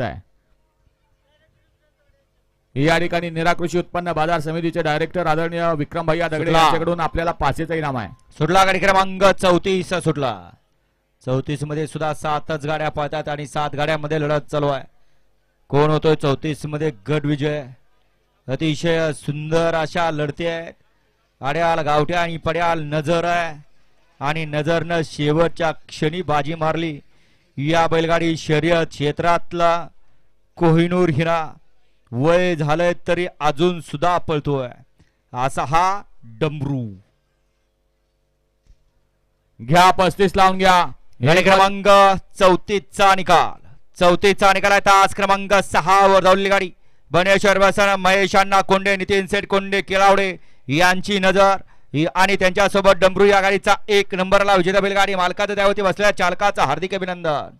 आहे या ठिकाणी निराकृषी उत्पन्न बाजार समितीचे डायरेक्टर आदरणीय विक्रम भैया दगडे. यांच्याकडून आपल्याला पाचशेचा इनाम आहे. सुटला गाडी क्रमांक चौतीस सुटला. चौतीसमध्ये सुद्धा सातच गाड्या पळतात आणि सात गाड्यांमध्ये लढत चालू आहे. कोण होतोय चौतीसमध्ये गट विजय? अतिशय सुंदर अशा लढती आहेत आड्याल गावठ्या आणि पड्याल नजर आहे. आणि नजरनं शेवटच्या क्षणी बाजी मारली. या बैलगाडी शर्यत क्षेत्रातला कोहिनूर हिरा वय झालंय तरी अजून सुद्धा पळतोय. असा हा डमरू. घ्या पस्तीस लावून घ्या. गाडी क्रमांक चौतीसचा निकाल. चौतीसचा निकाल आहे तास क्रमांक सहा वर धावलेली गाडी. बनेश्वर बसन महेश अण्णा कोंडे नितीन सेठ कोंडे केळावडे यांची नजर. आणि त्यांच्यासोबत डमरू या गाडीचा एक नंबरला विजेता बैलगाडी मालकाचं त्यावरती बसलेल्या चालकाचं हार्दिक अभिनंदन.